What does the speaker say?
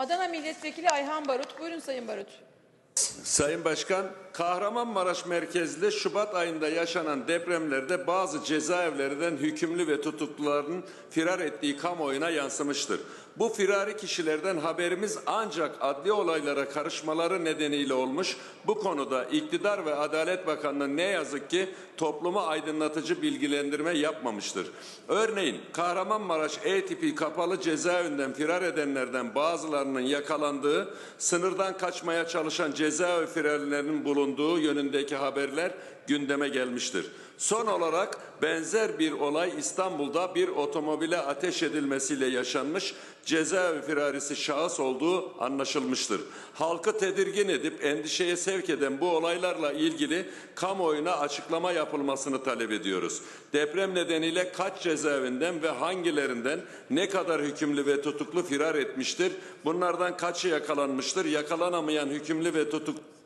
Adana Milletvekili Ayhan Barut. Buyurun Sayın Barut. Sayın Başkan, Kahramanmaraş merkezli Şubat ayında yaşanan depremlerde bazı cezaevlerinden hükümlü ve tutukluların firar ettiği kamuoyuna yansımıştır. Bu firari kişilerden haberimiz ancak adli olaylara karışmaları nedeniyle olmuş. Bu konuda iktidar ve Adalet Bakanlığı ne yazık ki topluma aydınlatıcı bilgilendirme yapmamıştır. Örneğin Kahramanmaraş E tipi kapalı cezaevinden firar edenlerden bazılarının yakalandığı, sınırdan kaçmaya çalışan cezaevi firarilerinin bulunduğu yönündeki haberler gündeme gelmiştir. Son olarak benzer bir olay İstanbul'da bir otomobile ateş edilmesiyle yaşanmış cezaevi firarisi şahıs olduğu anlaşılmıştır. Halkı tedirgin edip endişeye sevk eden bu olaylarla ilgili kamuoyuna açıklama yapılmasını talep ediyoruz. Deprem nedeniyle kaç cezaevinden ve hangilerinden ne kadar hükümlü ve tutuklu firar etmiştir? Bunlardan kaçı yakalanmıştır? Yakalanamayan hükümlü ve tutuklu